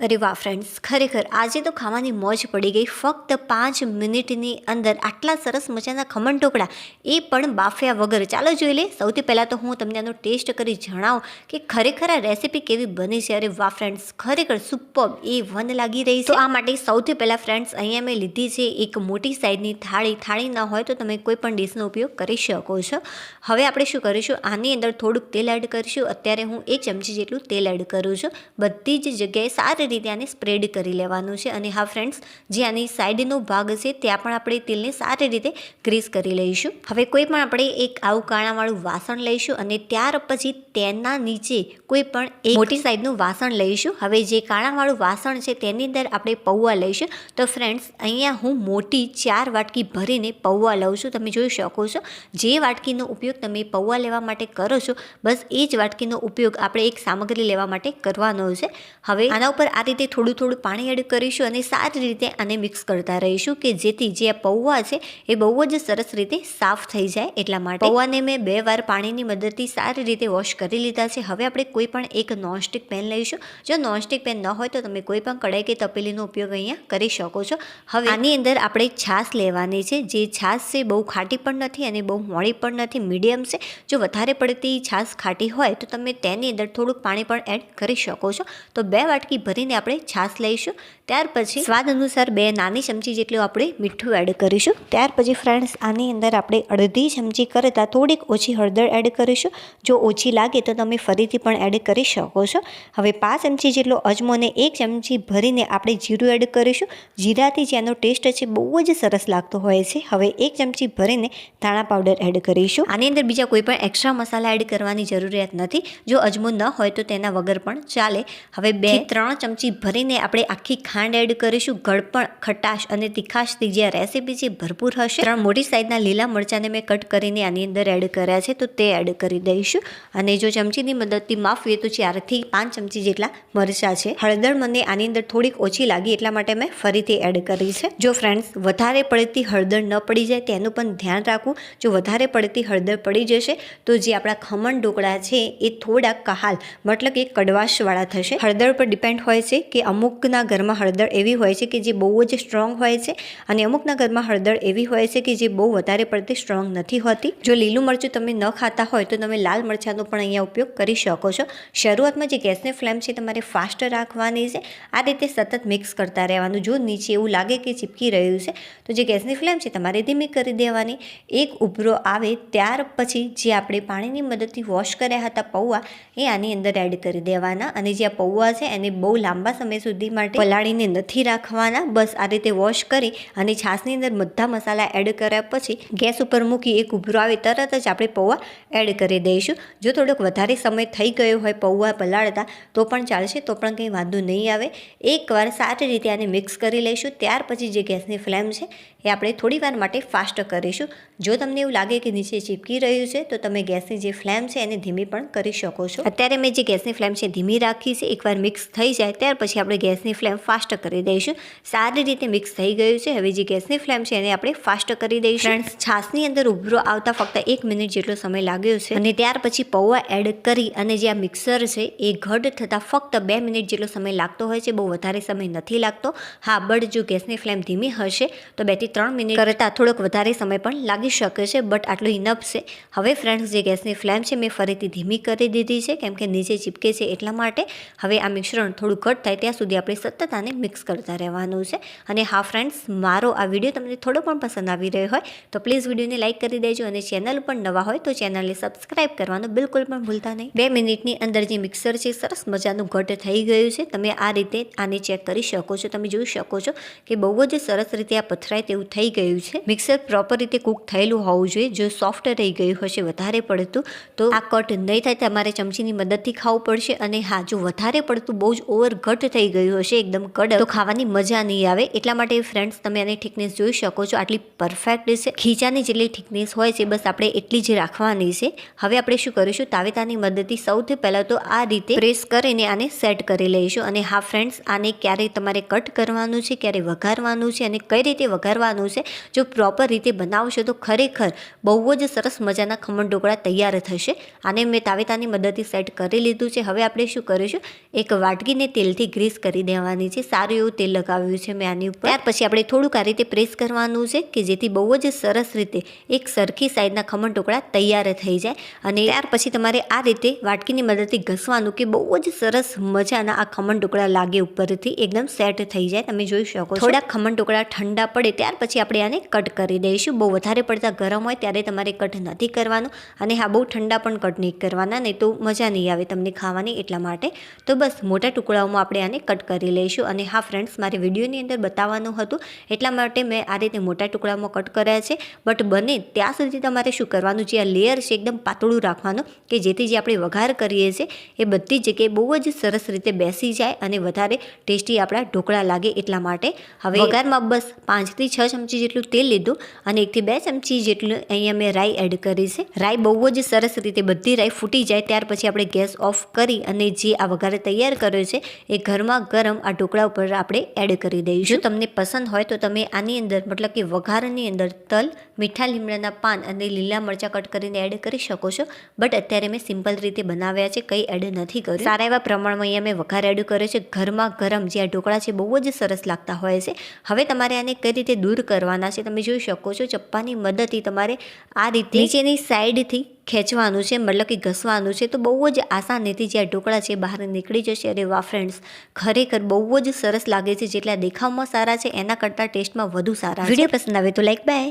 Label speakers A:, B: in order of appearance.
A: અરે વાહ ફ્રેન્ડ્સ ખરેખર આજે તો ખાવાની મોજ પડી ગઈ. ફક્ત પાંચ મિનિટની અંદર આટલા સરસ મજાના ખમણ ઢોકળા, એ પણ બાફ્યા વગર. ચાલો જોઈ લે સૌથી પહેલાં તો હું તમને આનો ટેસ્ટ કરી જણાવું કે ખરેખર આ રેસીપી કેવી બની છે. અરે વાહ ફ્રેન્ડ્સ ખરેખર સુપર એ વન લાગી રહી છે. આ માટે સૌથી પહેલાં ફ્રેન્ડ્સ અહીંયા મેં લીધી છે એક મોટી સાઈઝની થાળી. થાળી ન હોય તો તમે કોઈ પણ ડીશનો ઉપયોગ કરી શકો છો. હવે આપણે શું કરીશું? આની અંદર થોડુંક તેલ એડ કરીશું. અત્યારે હું એક ચમચી જેટલું તેલ એડ કરું છું. બધી જ જગ્યાએ સારી રીતે આને સ્પ્રેડ કરી લેવાનું છે. અને હા ફ્રેન્ડ્સ જે આની સાઈડનો ભાગ છે, ત્યાં પણ આપણે તેલને સારી રીતે ગ્રીસ કરી લઈશું. હવે કોઈ પણ આપણે એક આવું કાણાવાળું વાસણ લઈશું અને ત્યાર પછી તેના નીચે કોઈ પણ એક મોટી સાઈઝનું વાસણ લઈશું. હવે જે કાણાવાળું વાસણ છે, તેની અંદર આપણે પૌવા લઈશું. તો ફ્રેન્ડ્સ અહીંયા હું મોટી ચાર વાટકી ભરીને પૌવા લઉં છું. તમે જોઈ શકો છો, જે વાટકીનો ઉપયોગ તમે પૌવા લેવા માટે કરો છો, બસ એ જ વાટકીનો ઉપયોગ આપણે એક સામગ્રી લેવા માટે કરવાનો છે. હવે આના ઉપર આ રીતે થોડું થોડું પાણી એડ કરીશું અને સારી રીતે આને મિક્સ કરતા રહીશું કે જેથી જે આ પૌવા છે એ બહુ જ સરસ રીતે સાફ થઈ જાય એટલા માટે. પૌવાને મેં બે વાર પાણીની મદદથી સારી રીતે વોશ કરી લીધા છે. હવે આપણે કોઈ પણ એક નોનસ્ટિક પેન લઈશું. જો નોનસ્ટિક પેન ન હોય તો તમે કોઈ પણ કડાઈ કે તપેલીનો ઉપયોગ અહીંયા કરી શકો છો. હવે આની અંદર આપણે છાશ લેવાની છે. જે છાશ છે બહુ ખાટી પણ નથી અને બહુ મોડી પણ નથી, મીડિયમ છે. જો વધારે પડતી છાશ ખાટી હોય તો તમે તેની અંદર થોડુંક પાણી પણ એડ કરી શકો છો. તો બે વાટકી ભરીને આપણે છાશ લઈશું. ત્યાર પછી સ્વાદ અનુસાર બે નાની ચમચી જેટલું આપણે મીઠું એડ કરીશું. ત્યાર પછી ફ્રેન્ડ્સ આની અંદર આપણે અડધી ચમચી કરતાં થોડીક ઓછી હળદર એડ કરીશું. જો ઓછી લાગે તો તમે ફરીથી પણ એડ કરી શકો છો. હવે પાંચ ચમચી જેટલો અજમોને એક ચમચી ભરીને આપણે જીરું એડ કરીશું. જીરાથી જેનો ટેસ્ટ છે બહુ જ સરસ લાગતો હોય છે. હવે એક ચમચી ભરીને ધાણા પાવડર એડ કરીશું. આની અંદર બીજા કોઈ પણ એક્સ્ટ્રા મસાલા એડ કરવાની જરૂરિયાત નથી. જો અજમો ન હોય તો તેના વગર પણ ચાલે. હવે બે ત્રણ ચમચી ભરીને આપણે આખી ખાંડ એડ કરીશું. ગળપણ, ખટાશ અને તીખાશથી જે રેસીપી છે ભરપૂર હશે. ત્રણ મોટી સાઈઝના લીલા મરચાંને મેં કટ કરીને આની અંદર એડ કર્યા છે, તો તે એડ કરી દઈશું. અને જો ચમચીની મદદથી માફીએ તો ચારથી પાંચ ચમચી જેટલા મરચાં છે. હળદર મને આની અંદર થોડીક ઓછી લાગી, એટલા માટે મેં ફરીથી એડ કરી છે. જો ફ્રેન્ડ્સ વધારે પડતી હળદર ન પડી જાય, તેનું પણ ધ્યાન રાખવું. જો વધારે પડતી હળદર પડી જશે, તો જે આપણા ખમણ ઢોકળા છે, એ થોડા કહાલ, મતલબ કે કડવાશવાળા થશે. હળદર પર ડિપેન્ડ હોય છે કે અમુકના ઘરમાં હળદર એવી હોય છે કે જે બહુ જ સ્ટ્રોંગ હોય છે અને અમુકના ઘરમાં હળદર એવી હોય છે કે જે બહુ વધારે પડતી સ્ટ્રોંગ નથી હોતી. જો લીલું મરચું તમે ન ખાતા હોય તો તમે લાલ મરચાંનો પણ અહીંયા ઉપયોગ કરી શકો છો. શરૂઆતમાં જે ગેસની ફ્લેમ છે તમારે ફાસ્ટ રાખવાની છે. આ રીતે સતત મિક્સ કરતા રહેવાનું. જો નીચે એવું લાગે કે ચીપકી રહ્યું છે, તો જે ગેસની ફ્લેમ છે તમારે ધીમી કરી દેવાની. એક ઉભરો આવે ત્યાર પછી જે આપણે પાણીની મદદથી વોશ કર્યા હતા પૌવા, એ આની અંદર એડ કરી દેવાના. અને જે આ પૌવા છે એને બહુ લાંબા સમય સુધી માટે પલાળીને નથી રાખવાના. બસ આ રીતે વોશ કરી અને છાશની અંદર બધા મસાલા એડ કર્યા પછી ગેસ ઉપર મૂકી એક ઉભરો આવે તરત જ આપણે પૌવા એડ કરી દઈશું. જો થોડોક વધારે સમય થઈ ગયો હોય પૌવા પલાળતા, તો પણ ચાલશે, તો પણ કંઈ વાંધો નહીં આવે. એકવાર સારી રીતે આને મિક્સ કરી લઈશું. ત્યાર પછી જે ગેસની ફ્લેમ છે, એ આપણે થોડી વાર માટે ફાસ્ટ કરીશું. જો તમને એવું લાગે કે નીચે ચીપકી રહ્યું છે, તો તમે ગેસની જે ફ્લેમ છે, એને ધીમી પણ કરી શકો છો. અત્યારે મેં જે ગેસની ફ્લેમ છે ધીમી રાખી છે. એકવાર મિક્સ થઈ જાય ત્યાર પછી આપણે ગેસની ફ્લેમ ફાસ્ટ કરી દઈશું. સારી રીતે મિક્સ થઈ ગયું છે. હવે જે ગેસની ફ્લેમ છે એને આપણે ફાસ્ટ કરી દઈશું. ફ્રેન્ડ્સ છાસની અંદર ઉભરો આવતા ફક્ત એક મિનિટ જેટલો સમય લાગ્યો છે. અને ત્યાર પછી પૌવા એડ કરી અને જે આ મિક્સર છે એ ઘટ થતાં ફક્ત બે મિનિટ જેટલો સમય લાગતો હોય છે. બહુ વધારે સમય નથી લાગતો. હા બટ જો ગેસની ફ્લેમ ધીમી હશે તો બેથી ત્રણ મિનિટ કરતાં થોડોક વધારે સમય પણ લાગી શકે છે. બટ આટલું ઇનફ છે. હવે ફ્રેન્ડ્સ જે ગેસની ફ્લેમ છે મેં ફરીથી ધીમી કરી દીધી છે કેમ કે નીચે ચીપકે છે એટલા માટે. હવે આ મિશ્રણ થોડું ઘટ થાય ત્યાં સુધી આપણે સતત આને મિક્સ કરતા રહેવાનું છે. અને હા ફ્રેન્ડ્સ મારો આ વીડિયો તમને થોડો પણ પસંદ આવી રહ્યો હોય, તો પ્લીઝ વિડીયોને લાઇક કરી દેજો અને ચેનલ પણ નવા હોય તો ચેનલને સબસ્ક્રાઇબ કરવાનું બિલકુલ પણ ભૂલતા નહીં. બે મિનિટની અંદર જે મિક્સર છે, સરસ મજાનું ઘટ થઈ ગયું છે. તમે આ રીતે આને ચેક કરી શકો છો. તમે જોઈ શકો છો કે બહુ જ સરસ રીતે આ પથરાય તેવું થઈ ગયું છે. મિક્સર પ્રોપર રીતે કૂક થયેલું હોવું જોઈએ. જો સોફ્ટ રહી ગયું હશે, વધારે પડતું, તો આ કટ નહીં થાય. તમારે ચમચીની મદદથી ખાવું પડશે અને હા, જો વધારે પડતું, બહુ જ ઓવર ઘટ થઈ ગયું હશે, એકદમ કડક. તો ખાવાની મજા નહીં આવે. એટલા માટે ફ્રેન્ડ્સ તમે આની થિકનેસ જોઈ શકો છો. આટલી પરફેક્ટ છે. ખીચાની જેટલી થિકનેસ હોય છે, બસ આપણે એટલી જ રાખવાની છે. હવે આપણે શું કરીશું? તાવેતાની મદદથી સૌથી પહેલાં તો આ રીતે પ્રેસ કરીને આને સેટ કરી લઈશું. અને હા ફ્રેન્ડ્સ આને ક્યારે તમારે કટ કરવાનું છે, ક્યારે વઘારવાનું છે અને કઈ રીતે વઘારવાનું છે, જો પ્રોપર રીતે બનાવશો તો ખરેખર બહુ જ સરસ મજાના ખમણ ઢોકળા તૈયાર થશે. આને મેં તાવેતાની મદદથી સેટ કરી લીધું છે. હવે આપણે શું કરીશું? એક વાટકીને તેલ તેલથી ગ્રીસ કરી દેવાની છે. સારું એવું તેલ લગાવ્યું છે મેં આની ઉપર. ત્યાર પછી આપણે થોડુંક આ રીતે પ્રેસ કરવાનું છે કે જેથી બહુ જ સરસ રીતે એક સરખી સાઈઝના ખમણ ટુકડા તૈયાર થઈ જાય. અને ત્યાર પછી તમારે આ રીતે વાટકીની મદદથી ઘસવાનું કે બહુ જ સરસ મજાના આ ખમણ ટુકડા લાગે ઉપરથી એકદમ સેટ થઈ જાય. તમે જોઈ શકો થોડા ખમણ ટુકડા ઠંડા પડે ત્યાર પછી આપણે આને કટ કરી દઈશું. બહુ વધારે પડતા ગરમ હોય ત્યારે તમારે કટ નથી કરવાનું. અને હા, બહુ ઠંડા પણ કટ નહીં કરવાના, નહીં તો મજા નહીં આવે તમને ખાવાની એટલા માટે. તો બસ, મોટા ટુકડાઓમાં આપણે આને કટ કરી લઈશું. અને હા ફ્રેન્ડ્સ મારે વિડીયોની અંદર બતાવવાનું હતું, એટલા માટે મેં આ રીતે મોટા ટુકડામાં કટ કર્યા છે. બટ બને ત્યાં સુધી તમારે શું કરવાનું? જે આ લેયર છે, એકદમ પાતળું રાખવાનું, કે જેથી જે આપણે વઘાર કરીએ છીએ, એ બધી જગ્યાએ બહુ જ સરસ રીતે બેસી જાય અને વધારે ટેસ્ટી આપણા ઢોકળા લાગે એટલા માટે. હવે વઘારમાં બસ પાંચથી છ ચમચી જેટલું તેલ લીધું અને એકથી બે ચમચી જેટલું અહીંયા મેં રાઈ એડ કરી છે. રાઈ બહુ જ સરસ રીતે બધી રાઈ ફૂટી જાય, ત્યાર પછી આપણે ગેસ ઓફ કરી અને જે આ વઘારે તૈયાર કર્યો છે એ ગરમા ગરમ આ ઢોકળા ઉપર આપણે એડ કરી દઈશું. તમને પસંદ હોય તો તમે આની અંદર મતલબ કે વઘારની અંદર તલ મીઠા લીમડાના પાન અને લીલા મરચાં કટ કરીને એડ કરી શકો છો. બટ અત્યારે મેં સિમ્પલ રીતે બનાવ્યા છે કંઈ એડ નથી કર્યું. સારા એવા પ્રમાણમાં અહીંયા મેં વઘાર એડ કર્યો છે. ઘરમાં ગરમ જે આ ઢોકળા છે બહુ જ સરસ લાગતા હોય છે. હવે તમારે આને કઈ રીતે દૂર કરવાના છે તમે જોઈ શકો છો. ચપ્પાની મદદથી તમારે આ રીતે નીચેની સાઈડથી ખેંચવાનું છે, મતલબ કે ઘસવાનું છે, તો બહુ જ આસાનીથી જે આ ઢોકળા છે બહાર નીકળી જશે અરે વાહ ફ્રેન્ડ્સ ખરેખર બહુ જ સરસ લાગે છે, જેટલા દેખાવમાં સારા છે, એના કરતાં ટેસ્ટમાં વધુ સારા વીડિયો પસંદ આવે તો લાઈક બાય